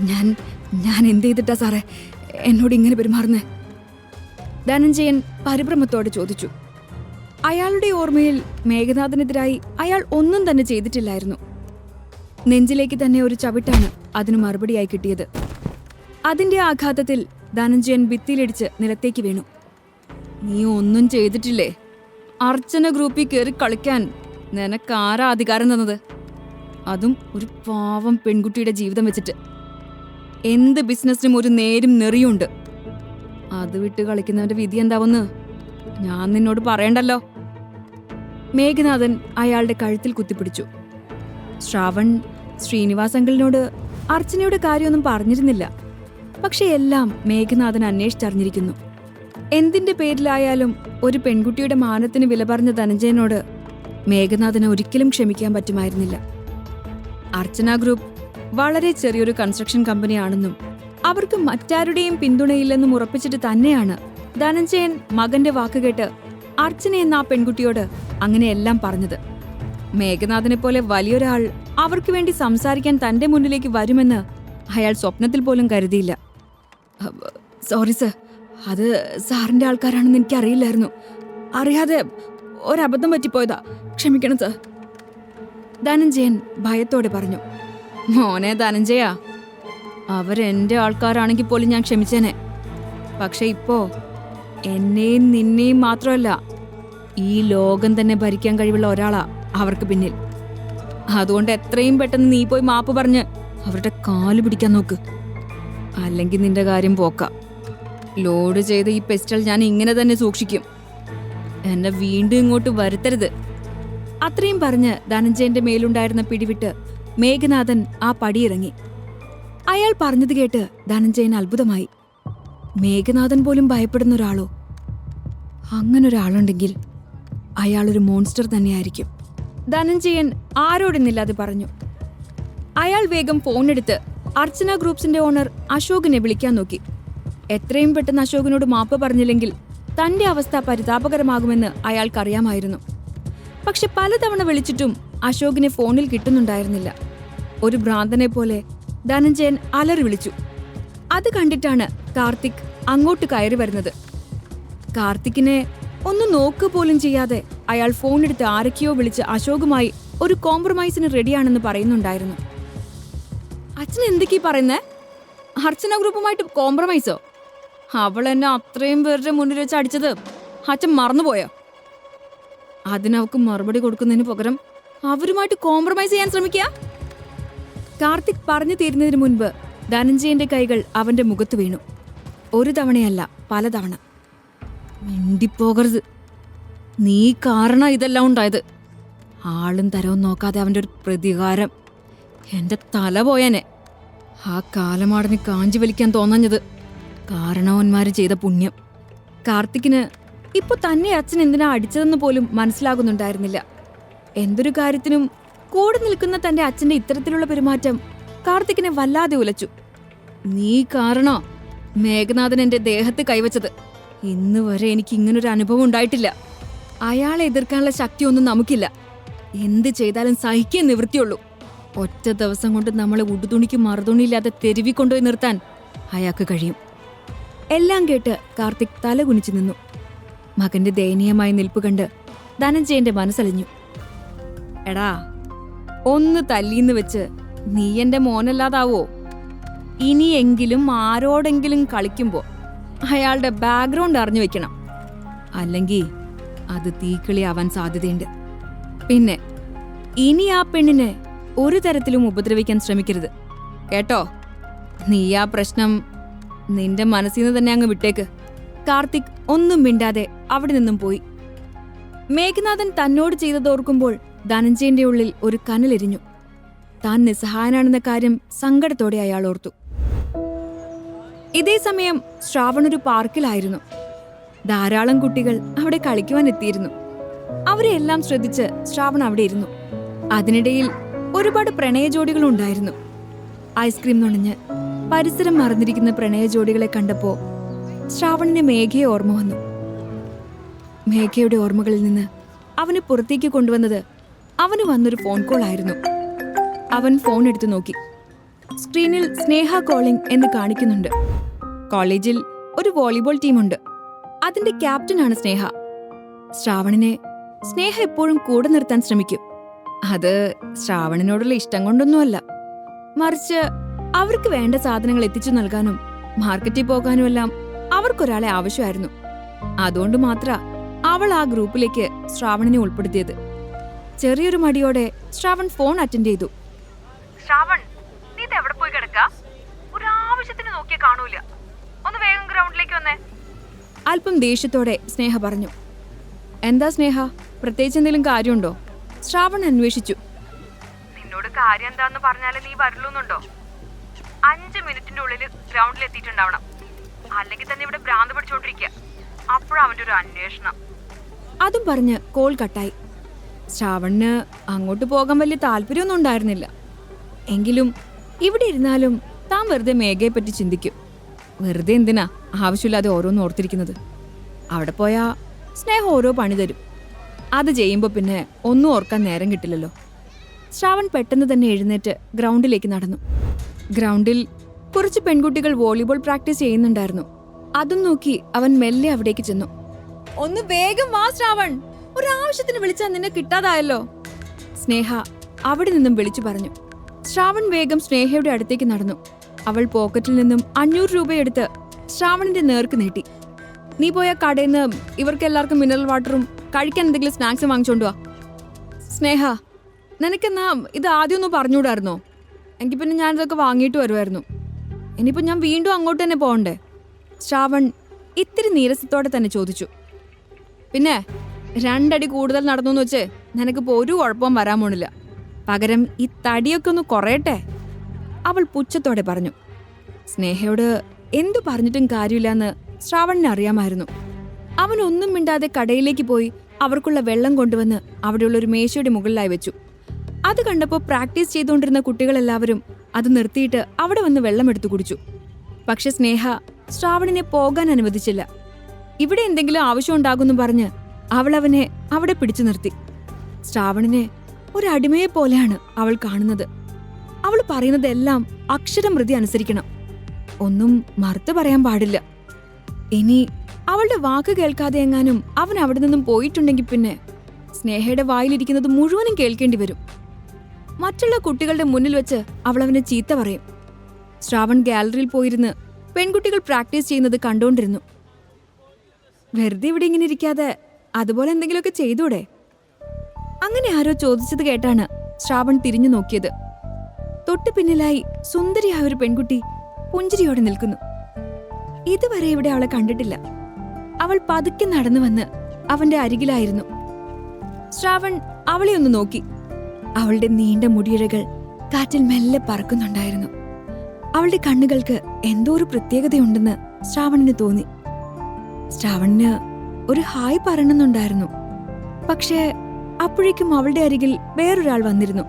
ഞാൻ ഞാൻ എന്ത് ചെയ്തിട്ടാ സാറേ? എന്നോട് ഇങ്ങനെ പെരുമാറുന്നേ? ധനഞ്ജയൻ പരിഭ്രമത്തോടെ ചോദിച്ചു. അയാളുടെ ഓർമ്മയിൽ മേഘനാഥനെതിരായി അയാൾ ഒന്നും തന്നെ ചെയ്തിട്ടില്ലായിരുന്നു. നെഞ്ചിലേക്ക് തന്നെ ഒരു ചവിട്ടാണ് അതിനു മറുപടിയായി കിട്ടിയത്. അതിന്റെ ആഘാതത്തിൽ ധനഞ്ജയൻ ഭിത്തിയിലിടിച്ച് നിലത്തേക്ക് വീണു. നീ ഒന്നും ചെയ്തിട്ടില്ലേ? അർച്ചന ഗ്രൂപ്പിൽ കയറി കളിക്കാൻ നിനക്കാരാ അധികാരം തന്നത്? അതും ഒരു പാവം പെൺകുട്ടിയുടെ ജീവിതം വെച്ചിട്ട്. എന്ത് ബിസിനസ്സിനും ഒരു നേരും നെറിയുണ്ട്. അത് വിട്ട് കളിക്കുന്നവന്റെ വിധി എന്താവെന്ന്? ഞാൻ നിന്നോട് പറയണ്ടല്ലോ. മേഘനാഥൻ അയാളുടെ കഴുത്തിൽ കുത്തിപ്പിടിച്ചു. ശ്രാവൺ ശ്രീനിവാസ് അങ്കിളിനോട് അർച്ചനയുടെ കാര്യമൊന്നും പറഞ്ഞിരുന്നില്ല. പക്ഷെ എല്ലാം മേഘനാഥൻ അന്വേഷിച്ചറിഞ്ഞിരിക്കുന്നു. എന്തിന്റെ പേരിലായാലും ഒരു പെൺകുട്ടിയുടെ മാനത്തിന് വില പറഞ്ഞ ധനഞ്ജയനോട് മേഘനാഥന് ഒരിക്കലും ക്ഷമിക്കാൻ പറ്റുമായിരുന്നില്ല. അർച്ചന ഗ്രൂപ്പ് വളരെ ചെറിയൊരു കൺസ്ട്രക്ഷൻ കമ്പനിയാണെന്നും അവർക്ക് മറ്റാരുടെയും പിന്തുണയില്ലെന്നും ഉറപ്പിച്ചിട്ട് തന്നെയാണ് ധനഞ്ജയൻ മകന്റെ വാക്കുകേട്ട് അർച്ചന എന്ന ആ പെൺകുട്ടിയോട് അങ്ങനെയെല്ലാം പറഞ്ഞത്. മേഘനാഥനെ പോലെ വലിയൊരാൾ അവർക്ക് വേണ്ടി സംസാരിക്കാൻ തന്റെ മുന്നിലേക്ക് വരുമെന്ന് അയാൾ സ്വപ്നത്തിൽ പോലും കരുതിയില്ല. സോറി സർ അത് സാറിന്റെ ആൾക്കാരാണെന്ന് എനിക്ക് അറിയില്ലായിരുന്നു അറിയാതെ ഒരബദ്ധം പറ്റിപ്പോയതാ. ക്ഷമിക്കണം സർ ധനഞ്ജയൻ ഭയത്തോടെ പറഞ്ഞു. മോനെ ധനഞ്ജയ അവരെന്റെ ആൾക്കാരാണെങ്കിൽ പോലും ഞാൻ ക്ഷമിച്ചേനെ. പക്ഷെ ഇപ്പോ എന്നെയും നിന്നെയും മാത്രമല്ല ഈ ലോകം തന്നെ ഭരിക്കാൻ കഴിവുള്ള ഒരാളാ അവർക്ക് പിന്നിൽ. അതുകൊണ്ട് എത്രയും പെട്ടെന്ന് നീ പോയി മാപ്പ് പറഞ്ഞ് അവരുടെ കാൽ പിടിക്കാൻ നോക്ക്. അല്ലെങ്കിൽ നിന്റെ കാര്യം പോക്ക. ലോഡ് ചെയ്ത ഈ പെസ്റ്റൽ ഞാൻ ഇങ്ങനെ തന്നെ സൂക്ഷിക്കും. എന്നെ വീണ്ടും ഇങ്ങോട്ട് വരുത്തരുത്. അത്രയും പറഞ്ഞ് ധനഞ്ജയന്റെ മേലുണ്ടായിരുന്ന പിടിവിട്ട് മേഘനാഥൻ ആ പടിയിറങ്ങി. അയാൾ പറഞ്ഞത് കേട്ട് ധനഞ്ജയൻ അത്ഭുതമായി. മേഘനാഥൻ പോലും ഭയപ്പെടുന്ന ഒരാളോ? അങ്ങനൊരാളുണ്ടെങ്കിൽ അയാളൊരു മോൺസ്റ്റർ തന്നെയായിരിക്കും. ധനഞ്ജയൻ ആരോടെന്നില്ലാതെ പറഞ്ഞു. അയാൾ വേഗം ഫോണെടുത്ത് അർച്ചന ഗ്രൂപ്പ്സിന്റെ ഓണർ അശോകിനെ വിളിക്കാൻ നോക്കി. എത്രയും പെട്ടെന്ന് അശോകിനോട് മാപ്പ് പറഞ്ഞില്ലെങ്കിൽ തന്റെ അവസ്ഥ പരിതാപകരമാകുമെന്ന് അയാൾക്കറിയാമായിരുന്നു. പക്ഷെ പലതവണ വിളിച്ചിട്ടും അശോകിനെ ഫോണിൽ കിട്ടുന്നുണ്ടായിരുന്നില്ല. ഒരു ഭ്രാന്തനെ പോലെ ധനഞ്ജയൻ അലറി വിളിച്ചു. അത് കണ്ടിട്ടാണ് കാർത്തിക് അങ്ങോട്ട് കയറി വരുന്നത്. കാർത്തിക്കിനെ ഒന്ന് നോക്ക് പോലും ചെയ്യാതെ അയാൾ ഫോണെടുത്ത് ആരൊക്കെയോ വിളിച്ച് അശോകുമായി ഒരു കോംപ്രമൈസിന് റെഡിയാണെന്ന് പറയുന്നുണ്ടായിരുന്നു. അച്ഛൻ എന്തൊക്കെയാ പറയുന്നേ? അർച്ചന ഗ്രൂപ്പുമായിട്ട് കോംപ്രമൈസോ അവൾ എന്നെ അത്രയും പേരുടെ മുന്നിൽ വെച്ച് അടിച്ചത് അച്ഛൻ മറന്നുപോയോ? അതിനവക്ക് മറുപടി കൊടുക്കുന്നതിന് പകരം അവരുമായിട്ട് കോംപ്രമൈസ് ചെയ്യാൻ ശ്രമിക്കുക കാർത്തിക് പറഞ്ഞു തീരുന്നതിന് മുൻപ് ധനഞ്ജയന്റെ കൈകൾ അവന്റെ മുഖത്ത് വീണു. ഒരു തവണയല്ല പലതവണ. മിണ്ടിപ്പോകരുത്. നീ കാരണ ഇതെല്ലാം ഉണ്ടായത്. ആളും തരവും നോക്കാതെ അവന്റെ ഒരു പ്രതികാരം. എന്റെ തല പോയനെ. ആ കാലമാടന് കാഞ്ചി വലിക്കാൻ തോന്നഞ്ഞത് കാരണവന്മാര് ചെയ്ത പുണ്യം. കാർത്തിക്കിന് ഇപ്പൊ തന്നെ അച്ഛൻ എന്തിനാ അടിച്ചതെന്ന് പോലും മനസ്സിലാകുന്നുണ്ടായിരുന്നില്ല. എന്തൊരു കാര്യത്തിനും കൂടെ നിൽക്കുന്ന തന്റെ അച്ഛന്റെ ഇത്തരത്തിലുള്ള പെരുമാറ്റം കാർത്തിക്കിനെ വല്ലാതെ ഉലച്ചു. നീ കാരണോ? മേഘനാഥൻ എന്റെ ദേഹത്ത് കൈവച്ചത്. ഇന്ന് വരെ എനിക്ക് ഇങ്ങനൊരു അനുഭവം ഉണ്ടായിട്ടില്ല. അയാളെ എതിർക്കാനുള്ള ശക്തിയൊന്നും നമുക്കില്ല. എന്ത് ചെയ്താലും സഹിക്കേ നിവൃത്തിയുള്ളൂ. ഒറ്റ ദിവസം കൊണ്ട് നമ്മളെ ഉടുതുണിക്ക് മറുതുണിയില്ലാതെ തെരുവി കൊണ്ടുപോയി നിർത്താൻ അയാൾക്ക് കഴിയും. എല്ലാം കേട്ട് കാർത്തിക് തല കുനിച്ചു നിന്നു. മകന്റെ ദയനീയമായ നിൽപ്പ് കണ്ട് ധനഞ്ജയന്റെ മനസ്സലിഞ്ഞു. എടാ ഒന്ന് തല്ലീന്ന് വെച്ച് നീ എന്റെ മോനല്ലാതാവോ? ഇനിയെങ്കിലും ആരോടെങ്കിലും കളിക്കുമ്പോൾ അയാളുടെ ബാക്ക്ഗ്രൗണ്ട് അറിഞ്ഞു വെക്കണം. അല്ലെങ്കിൽ അത് തീക്കിളി ആവാൻ സാധ്യതയുണ്ട്. പിന്നെ ഇനി ആ പെണ്ണിനെ ഒരു തരത്തിലും ഉപദ്രവിക്കാൻ ശ്രമിക്കരുത്. കേട്ടോ? നീ ആ പ്രശ്നം നിന്റെ മനസ്സിൽ നിന്ന് തന്നെ അങ്ങ് വിട്ടേക്ക്. കാർത്തിക് ഒന്നും മിണ്ടാതെ അവിടെ നിന്നും പോയി. മേഘനാഥൻ തന്നോട് ചെയ്തതോർക്കുമ്പോൾ ധനഞ്ജയന്റെ ഉള്ളിൽ ഒരു കനലെരിഞ്ഞു താൻ നിസ്സഹായനാണെന്ന കാര്യം സങ്കടത്തോടെ അയാൾ ഓർത്തു. ഇതേ സമയം ശ്രാവൺ ഒരു പാർക്കിലായിരുന്നു. ധാരാളം കുട്ടികൾ അവിടെ കളിക്കുവാൻ എത്തിയിരുന്നു. അവരെ എല്ലാം ശ്രദ്ധിച്ച് ശ്രാവൺ അവിടെ ഇരുന്നു. അതിനിടയിൽ ഒരുപാട് പ്രണയ ജോഡികൾ ഉണ്ടായിരുന്നു. ഐസ്ക്രീം നുണഞ്ഞ് പരിസരം മറന്നിരിക്കുന്ന പ്രണയ ജോഡികളെ കണ്ടപ്പോ ശ്രാവണിന് മേഘയെ ഓർമ്മ വന്നു. മേഘയുടെ ഓർമ്മകളിൽ നിന്ന് അവന് പുറത്തേക്ക് കൊണ്ടുവന്നത് അവന് വന്നൊരു ഫോൺ കോൾ ആയിരുന്നു. അവൻ ഫോൺ എടുത്തു നോക്കി. സ്ക്രീനിൽ സ്നേഹ കോളിംഗ് എന്ന് കാണിക്കുന്നുണ്ട്. കോളേജിൽ ഒരു വോളിബോൾ ടീമുണ്ട് അതിന്റെ ക്യാപ്റ്റനാണ് സ്നേഹ. ശ്രാവണിനെ സ്നേഹ എപ്പോഴും കൂടെ നിർത്താൻ ശ്രമിക്കും. അത് ശ്രാവണിനോടുള്ള ഇഷ്ടം കൊണ്ടൊന്നുമല്ല. മറിച്ച് അവർക്ക് വേണ്ട സാധനങ്ങൾ എത്തിച്ചു നൽകാനും മാർക്കറ്റിൽ പോകാനും എല്ലാം അവർക്കൊരാളെ ആവശ്യമായിരുന്നു. അതുകൊണ്ട് മാത്ര അവൾ ആ ഗ്രൂപ്പിലേക്ക് ശ്രാവണിനെ ഉൾപ്പെടുത്തിയത്. ചെറിയൊരു മടിയോടെ ശ്രാവൺ ഫോൺ അറ്റൻഡ് ചെയ്തു. ശ്രാവൺ നീ ഇത് എവിടെ പോയി കിടക്ക? ഒരു ആവശ്യത്തിന് നോക്കിയാ കാണൂല. ഒന്ന് വേഗം ഗ്രൗണ്ടിലേക്ക് വന്നേ. അല്പം ദേഷ്യത്തോടെ സ്നേഹ പറഞ്ഞു. എന്താ സ്നേഹ? പ്രത്യേകിച്ച് എന്തെങ്കിലും കാര്യമുണ്ടോ? ശ്രാവൺ അന്വേഷിച്ചു. നിന്നോട് കാര്യം എന്താന്ന് പറഞ്ഞാലേ നീ വരുള്ളൂന്നുണ്ടോ അഞ്ച് മിനിറ്റിന്റെ ഉള്ളിൽ ഗ്രൗണ്ടിൽ എത്തിയിട്ടുണ്ടാവണം. അല്ലെങ്കിൽ തന്നെ ഇവിടെ ഭ്രാന്ത് പിടിച്ചോണ്ടിരിക്കുക അപ്പോഴാ അവന്റെ ഒരു അന്വേഷണം. അതും പറഞ്ഞ് കോൾ കട്ടായി. ശ്രാവണിന് അങ്ങോട്ട് പോകാൻ വലിയ താല്പര്യമൊന്നും ഉണ്ടായിരുന്നില്ല. എങ്കിലും ഇവിടെ ഇരുന്നാലും താൻ വെറുതെ മേഘയെ പറ്റി ചിന്തിക്കും. വെറുതെ എന്തിനാ ആവശ്യമില്ലാതെ ഓരോന്ന് ഓർത്തിരിക്കുന്നത്? അവിടെ പോയാൽ സ്നേഹം ഓരോ പണി തരും. അത് ചെയ്യുമ്പോൾ പിന്നെ ഒന്നും ഓർക്കാൻ നേരം കിട്ടില്ലല്ലോ. ശ്രാവൺ പെട്ടെന്ന് തന്നെ എഴുന്നേറ്റ് ഗ്രൗണ്ടിലേക്ക് നടന്നു. ഗ്രൗണ്ടിൽ കുറച്ച് പെൺകുട്ടികൾ വോളിബോൾ പ്രാക്ടീസ് ചെയ്യുന്നുണ്ടായിരുന്നു. അതും നോക്കി അവൻ മെല്ലെ അവിടേക്ക് ചെന്നു. ഒന്ന് വേഗം വാ ശ്രാവൺ. ഒരാവശ്യത്തിന് വിളിച്ചാൽ നിന്നെ കിട്ടാതായല്ലോ. സ്നേഹ അവിടെ നിന്നും വിളിച്ചു പറഞ്ഞു. ശ്രാവൺ വേഗം സ്നേഹയുടെ അടുത്തേക്ക് നടന്നു. അവൾ പോക്കറ്റിൽ നിന്നും അഞ്ഞൂറ് രൂപയെടുത്ത് ശ്രാവണിന്റെ നേർക്ക് നീട്ടി. നീ പോയ കടയിൽ നിന്ന് ഇവർക്ക് എല്ലാവർക്കും മിനറൽ വാട്ടറും കഴിക്കാൻ എന്തെങ്കിലും സ്നാക്സ് വാങ്ങിച്ചോണ്ട് വാ. സ്നേഹ നിനക്കെന്നാ ഇത് ആദ്യം ഒന്ന് പറഞ്ഞുകൂടായിരുന്നോ? എങ്കിൽ പിന്നെ ഞാനിതൊക്കെ വാങ്ങിയിട്ട് വരുമായിരുന്നു ഇനിയിപ്പോൾ ഞാൻ വീണ്ടും അങ്ങോട്ട് തന്നെ പോകണ്ടേ? ശ്രാവൺ ഇത്തിരി നീരസത്തോടെ തന്നെ ചോദിച്ചു. പിന്നെ രണ്ടടി കൂടുതൽ നടന്നു എന്ന് വെച്ച് നിനക്കിപ്പോൾ ഒരു കുഴപ്പവും വരാൻ പോണില്ല. പകരം ഈ തടിയൊക്കെ ഒന്ന് കുറയട്ടെ? അവൾ പുച്ഛത്തോടെ പറഞ്ഞു. സ്നേഹയോട് എന്തു പറഞ്ഞിട്ടും കാര്യമില്ലെന്ന് ശ്രാവണിന് അറിയാമായിരുന്നു. അവൻ ഒന്നും മിണ്ടാതെ കടയിലേക്ക് പോയി അവർക്കുള്ള വെള്ളം കൊണ്ടുവന്ന് അവിടെയുള്ള ഒരു മേശയുടെ മുകളിലായി വെച്ചു. അത് കണ്ടപ്പോൾ പ്രാക്ടീസ് ചെയ്തുകൊണ്ടിരുന്ന കുട്ടികളെല്ലാവരും അത് നിർത്തിയിട്ട് അവിടെ വന്ന് വെള്ളം എടുത്തു കുടിച്ചു. പക്ഷെ സ്നേഹ ശ്രാവണിനെ പോകാൻ അനുവദിച്ചില്ല. ഇവിടെ എന്തെങ്കിലും ആവശ്യം ഉണ്ടാകുമെന്ന് പറഞ്ഞ് അവൾ അവനെ അവിടെ പിടിച്ചു നിർത്തി. ശ്രാവണിനെ ഒരു അടിമയെ പോലെയാണ് അവൾ കാണുന്നത്. അവൾ പറയുന്നതെല്ലാം അക്ഷരം പ്രതി അനുസരിക്കണം. ഒന്നും മറുത്തു പറയാൻ പാടില്ല. ഇനി അവളുടെ വാക്ക് കേൾക്കാതെ എങ്ങാനും അവൻ അവിടെ നിന്നും പോയിട്ടുണ്ടെങ്കിൽ പിന്നെ സ്നേഹയുടെ വായിലിരിക്കുന്നത് മുഴുവനും കേൾക്കേണ്ടി വരും. മറ്റുള്ള കുട്ടികളുടെ മുന്നിൽ വെച്ച് അവൾ അവനെ ചീത്ത പറയും. ശ്രാവൺ ഗാലറിയിൽ പോയിരുന്ന് പെൺകുട്ടികൾ പ്രാക്ടീസ് ചെയ്യുന്നത് കണ്ടുകൊണ്ടിരുന്നു വെറുതെ ഇവിടെ ഇങ്ങനെ ഇരിക്കാതെ അതുപോലെ എന്തെങ്കിലുമൊക്കെ ചെയ്തൂടെ? അങ്ങനെ ആരോ ചോദിച്ചത് കേട്ടാണ് ശ്രാവൺ തിരിഞ്ഞു നോക്കിയത്. തൊട്ടു പിന്നിലായി സുന്ദരിയായ ഒരു പെൺകുട്ടി പുഞ്ചിരിയോടെ നിൽക്കുന്നു. ഇതുവരെ ഇവിടെ അവളെ കണ്ടിട്ടില്ല. അവൾ പതുക്കെ നടന്നു വന്ന് അവന്റെ അരികിലായിരുന്നു. ശ്രാവൺ അവളെ ഒന്ന് നോക്കി. അവളുടെ നീണ്ട മുടിയിഴകൾ കാറ്റിൽ മെല്ലെ പറക്കുന്നുണ്ടായിരുന്നു. അവളുടെ കണ്ണുകൾക്ക് എന്തോ ഒരു പ്രത്യേകതയുണ്ടെന്ന് ശ്രാവണിന് തോന്നി. ശ്രാവണിന് ഒരു ഹായ് പറയണമെന്നുണ്ടായിരുന്നു. പക്ഷേ അപ്പോഴേക്കും അവളുടെ അരികിൽ വേറൊരാൾ വന്നിരുന്നു.